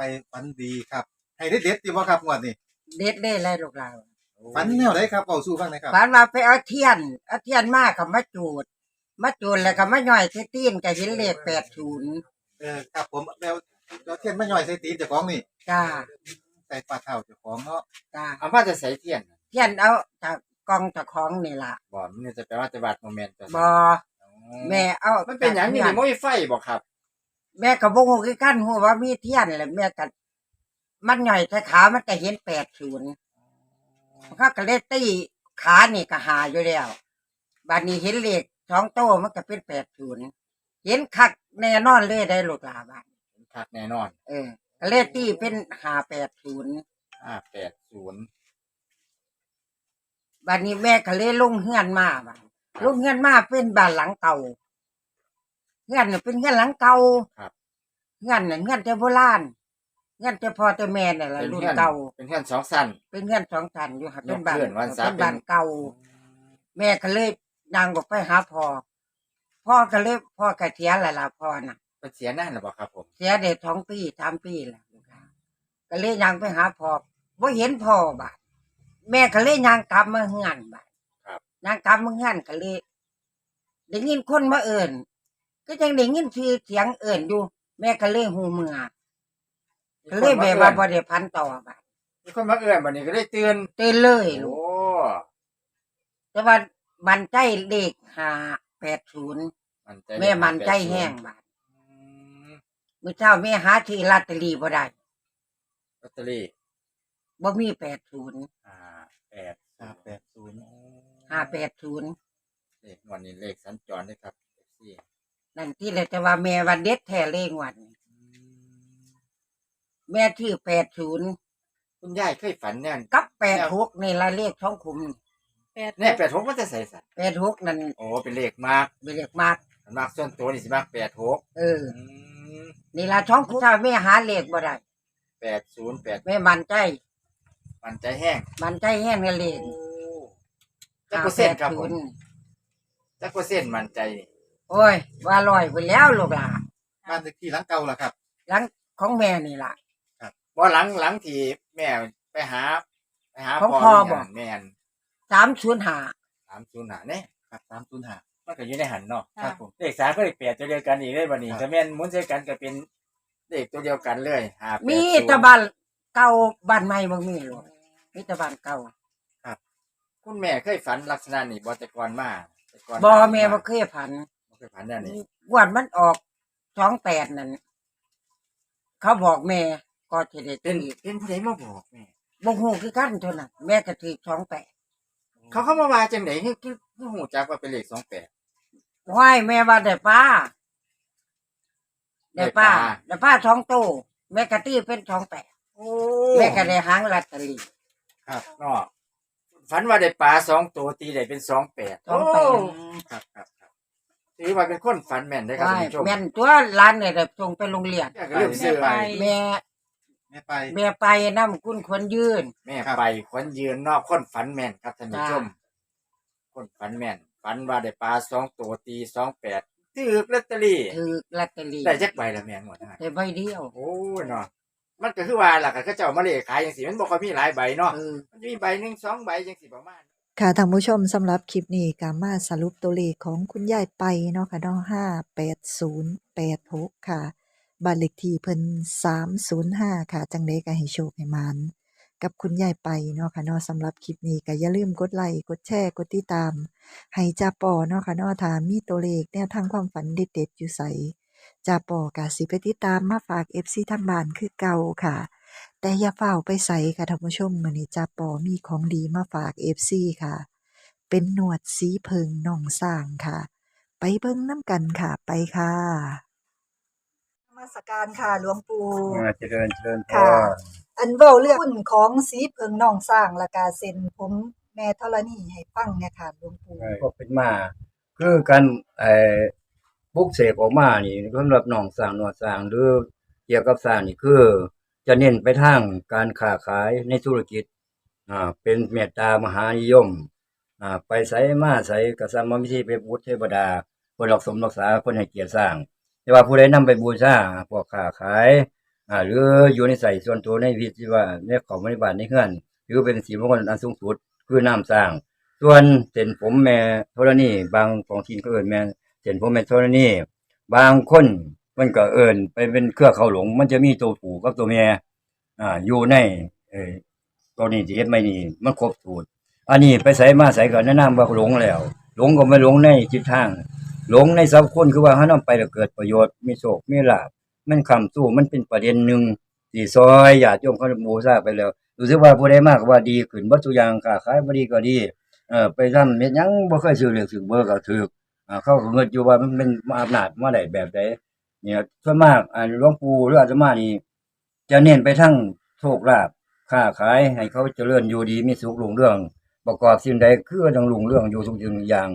ไปฝันดีครับ ให้ได้เด็ดดีบ่ครับงวดนี้เด็ดได้เลยลูกหลานฝันแนวไหนครับเอาสู้บ้างหนะครับฝันว่าไปเอาเทียนเอาเทียนมากับมาจูด มาจูดแล้วก็มาย่อยที่ตีนก็เห็นเลขแปดศูนย์เออครับผมแล้วเราเทียนมาย่อยใส่ตีนเจ้าของนี่จ้าใส่ปลาเท่าเจ้าของเนาะจ้าเอามาจะใส่เทียนเทียนเอาจากกองเจากของนี่ล่ะบ่มันจะแปลว่าจะบาดโมเมนต์ตัวบอแม่เอามันเป็นอย่างนี้จากนี่มันมีไฟบ่ครับ แม่ก็บ่ฮู้คือกันฮู้ว่ามีเทียนแหละแม่ก็มันย่อยแต่ขามันก็เห็นแปดศูนย์เขาก็เลยตีขานี่ก็หาอยู่แล้วบัดนี้เห็นเลขสองโต้มันก็เป็นแปดศูนย์เห็นคักแน่นอนเลยได้ลูกหลานบ้านคักแน่นอน เออก็เลขที่เป็นหาแปดศูนย์ห้าแปดศูนย์บัดนี้แม่ก็เลยลงเฮือนมาบัดลงเฮือนมาเป็นบ้านหลังเก่า เฮือนน่ะเป็นเฮือนหลังเก่าครับเฮือนน่ะเฮือนแต่โบราณเฮือนแต่พ่อแต่แม่น่ะล่ะเป็นรุ่นเพื่อนเก่า เป็นเพื่อนสองสั้น เป็นเฮือนสองชั้นอยู่ค่ะเป็นบ้านเฮือนวันซะเป็นบ้านเป็นเก่า แม่ก็เลยนางบอกไปหาพ่อพ่อก็เลยพ่อก็เสียแล้วล่ะพ่อน่ะ เป็นเสียหน้าหรือเปล่าครับผมเสียได้ท้องปีสามปีแล้วก็เลยยังไปหาพ่อว่าเห็นพ่อบาดแม่ก็เลยยังกลับมาเฮือนบาดยังกลับมาเฮือนก็เลยได้ยินคนมาเอิ่น ก็ยังได้ยินชื่อเสียงเอิ่นอยู่ แม่ก็เลยหูเมือก็เลยแบบว่าบ่ได้พันต่อบาดมีคนมาเอื้อนวันนี้ก็ได้เตือนตื่นเลยลูโอ้กแต่ว่ามันใจเลขห้าแปดศูนย์มันใจแม่มันใจแห้งบาดอืมมื้อเช้าแม่หาที่ลอตเตอรี่บ่ได้ลอตเตอรี่บ่มีแปดศูนย์ห้าแปดห้าแปดศูนย์ห้าแปดศูนย์เลขวันนี้เลขสัญจรด้วยครับเอฟซี นั่นที่เลยแต่ว่าแม่วันเด็ดแท้เลงวันแม่ชื่อแปดศูนย์คุณยายเคยฝันเนี่ยกับแปดหกในรายเลขท้องคุมแปดเนี่ยแปดหกมันจะใส่สัตว์แปดหกนั่นโอ้เป็นเลขมากเป็นเลขมากมันมากส่วนตัวนี่สิมากแปดหกเออนี่ละท้องคุมถ้าแม่หาเลขบ่ได้แปดศูนย์แปดแม่มันใจ มันใจแห้ง มันใจแห้งในเลขจักเปอร์เซ็นต์ครับผม580จักเปอร์เซ็นต์มันใจนี่ โอ้ย ว่าลอยไปแล้วลูกหลานบ้านเลขที่หลังเก่าล่ะครับ หลังของแม่นี่ล่ะ บ่หลังหลังที่แม่ไปหา ไปหาของพ่อพ่อนี่บ่หั่นแม่นสามศูนย์หาสามศูนย์หาเนี่ยครับสามศูนย์ห้ามันก็อยู่ในหันเนาะครับผม เลขสามก็เลขแปดตัวเดียวกันอีกเลยวันนี้ครับจะแม่นหมุนใส่กันก็เป็นเลขตัวเดียวกันเลยหาแปดมีศูนย์ แตะบ้านเก่าบ้านใหม่บ่มีหรอกมีแตะบ้านเก่าคุณแม่เคยฝันลักษณะนี้บ่แต่ก่อนมาแต่ก่อนบ่แม่บ่เคยผัน บ่เคยฝันแนวนี้งวันมันออกสองแปดนั่นเขาบอกแม่ก็จะได้เป็นถือเป็นผู้ใดมาบอกแม่บ่ฮู้คือกันเท่านั้นแม่ก็ถือสองแปดเขาเข้ามาว่าจังได๋คือคือคือฮู้จักว่าเป็นเลข28ห้อยแม่ว่าได้ป้าได้ป้าได้ปลาได้ป้าสองตู้แม่ก็ตีเป็นสองแปดโอ้แม่ก็ได้หางลอตเตอรี่ครับเนาะฝันว่าได้ปลาสองตัวตีได้เป็น28สองแปดครับครับครับ ถือว่าเป็นคนฝันแม่นได้อครับว้าท่านยผู้ชมแม่นตัวร้านเนี่ยได้ส่งไปโรงเรียนอยากเลือกซื้อไว้แม่แม่ไป แม่ไปนำคุณควรยืน แม่ครับไปขวัญยืนนอกคนฝันแม่นครับท่านผู้ชมจ้คนฝันแม่นฝันว่าได้ปลาสองตัวตีสองแปดถือลอตเตอรี่ถือลอตเตอรี่ได้จักใบละแม่งหมดนะได้ใบเดียวโอ้ยเนาะมันก็คือว่าหลักก็เจ้ามาเลขขายจังสิมันบอกว่ามีหลายใบเนาะเออ มันจะมีใบหนึ่งสองใบจังสิประมาณ ค่ะท่านผู้ชมสำหรับคลิปนี้ก็มาสรุปตัวเลขของคุณยายไปเนาะค่ะเนาะห้าแปดศูนย์แปดหกค่ะบ้านเลขที่เพิ่นสามศูนย์ห้าค่ะจังเดก็ให้โชคให้มันกับคุณยายไปเนาะค่ะเนาะสำหรับคลิปนี้ก็อย่าลืมกดไลค์กดแชร์กดติดตาม ให้จ่าปอเนาะค่ะเนาะถามมีตัวเลขแนวทางความฝันเด็ดๆอยู่ใสจ่าปอกะสิไปติดตามมาฝาก FC ทางบ้านคือเก่าค่ะ แต่อย่าเฝ้าไปใส่ค่ะท่านผู้ชมมื้อนี้จ่าปอมีของดีมาฝาก FC ค่ะ เป็นหนวดสีเพิงน่องสร้างค่ะ ไปเบิ่งน้ำกันค่ะไปค่ะนมาสการค่ะหลวงปู่ อ่าเจริญเจริญพค่ะรอันเว้าเรื่องหุ้นของสีเพิงน่องสร้างและกาเซ็นผมแม่ธรณีให้ฟังเนี่ยค่ะหลวงปู่ ก็เป็นมา คือการไอ้บุกเสกออกมานี่สำหรับหนองสร้างหนวดสร้างหรือเกี่ยวกับสร้างนี่คือ จะเน้นไปทางการค้าขายในธุรกิจอ่าเป็นเมตตามหานิยมอ่าไปใส่มาใส่กษัตริย์วิธีไปบูชเทวดาคนรักสมรักษาคนให้เกียรติสร้าง แต่ว่าผู้ใดนำไปบูชาพวกค้าขายอ่าหรืออยู่ในใส่ส่วนตัวในวิธีว่าในของบริบาลในเฮือนถือเป็นสีมงคลอันสูงสุดคือน้ำสร้าง ส่วนเส้นผมแม่ธรณีบางของทีนก็เอิ้นแม่เส้นผมแม่ธรณีบางคน มันก็เอิ้นไปเป็นเครือเขาหลง มันจะมีตัวผูกับตัวแม่อ่าอยู่ในเออตัวนี้ที่เฮ็ดไม่นี่มันครบสูตรอันนี้ไปใส่มาใส่ก็แนะนำว่าหลงแล้ว หลงก็ไม่หลงในจิตทาง หลงในสัพคนคือว่าเฮานำไปแล้วเกิดประโยชน์มีโชคมีลาภมันคำสู้มันเป็นประเด็นหนึ่งที่ซอยญาติโยมเขาบูชาไปแล้วรู้สึกว่าผู้ใดมากว่าดีขึ้นบ่ทุอย่างค้าขายบ่ดีก็ดีเออไปทำเฮ็ดยังบ่เคยซื้อเรื่องซื้อเบอร์ก็ถูกอ่าเขาเงิดอยู่ว่ามันเป็นอำนาจมาได้แบบใด เนี่ยส่วนมากอ่าหลวงปู่หรืออาตมานี่จะเน้นไปทั้งโชคลาภค้าขายให้เขาเจริญอยู่ดีมีสุขรุ่งเรื่อง ประกอบสิ่งใดคือต้องรุ่งเรื่องอยู่ทุกสิ่งทุกอย่าง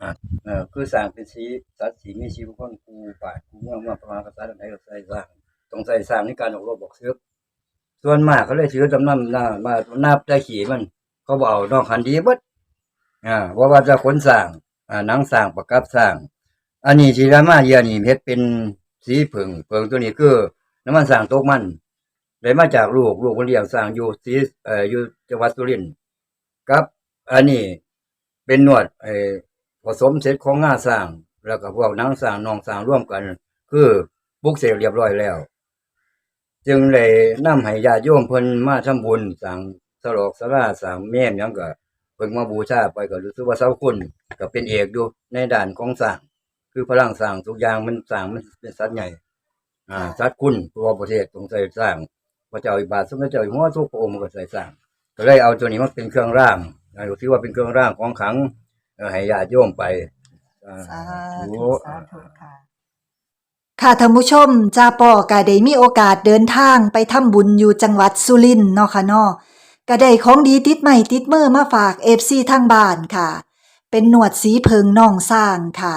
อ่าเออคือสร้างเป็นสีสัตว์สีมีชีวิตคนกูป่ากูเมืองมาประมาณภาษาใดก็ใส่สร้างต้องใส่สร้างในการออกรบบอกเสือส่วนมากเขาเลยถือจำนำหน้ามานับได้ขี่มัน เขาบอกนอกคันดีเบิดอ่าว่าว่าจะขนสร้างอ่านังสร้างประกับสร้าง อันนี้ที่รามาเยียนี่เพชรเป็น สีผึ่งเผึ่งตัวนี้คือน้ำมันสร้างตกมันได้มาจากลูกลูกคนเลี้ยงสร้างอยู่สีเอ่ออยู่จังหวัดสุรินทร์ครับ อันนี้เป็นนวดไอ้ผสมเสร็จของงาสร้าง แล้วก็พวกนังสร้างนองสร้างร่วมกัน คือปลุกเสกเรียบร้อยแล้ว จึงเลยนำให้ญาติโยมเพิ่นมาทำบุญสั่งสลอกสลาสั่งแม่มยังก็เพิ่นมาบูชาไปก็รู้สึกว่าเสาคุณก็เป็นเอกอยู่ในด้านของสร้าง คือพลังสร้างทุกอย่างมันสร้างมันเป็นสัตว์ใหญ่ อ่าสัตว์คุณตัวประเทศต้องใส่สร้างพระเจ้าอิบาทสมเด็จเจ้าอยู่หัวทุกพระองค์ก็ใส่สร้าง ก็เลยเอาตัวนี้มาเป็นเครื่องร่างนะถือว่าเป็นเครื่องร่างของขลังเอ่อให้ญาติโยมไปอ่าสาธุธุสาธุค่ะค่ะท่านผู้ชมจาปอก็ได้มีโอกาสเดินทางไปทำบุญอยู่จังหวัดสุรินทร์เนาะค่ะเนาะก็ได้ของดีติดใหม่ติดมือมาฝาก FC ทางบ้านค่ะ เป็นหนวดสีเพิงน่องสร้างค่ะ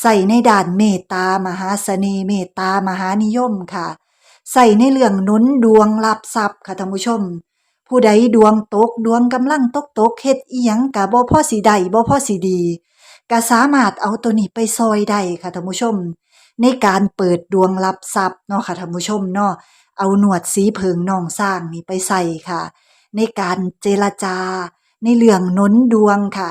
ใส่ในด่านเมตตามหาเสน่ห์เมตตามหานิยมค่ะ ใส่ในเรื่องนุนดวงรับทรัพย์ค่ะท่านผู้ชม ผู้ใดดวงตกดวงกำลังตกตกเฮ็ดอีหยังกะบ่พอสิได้บ่พอสิดีก็สามารถเอาตัวนี้ไปซอยได้ค่ะท่านผู้ชม ในการเปิดดวงรับทรัพย์เนาะค่ะท่านผู้ชมเนาะเอาหนวดสีเพิงน่องสร้างนี่ไปใส่ค่ะ ในการเจรจา ในเรื่องนุนดวงค่ะ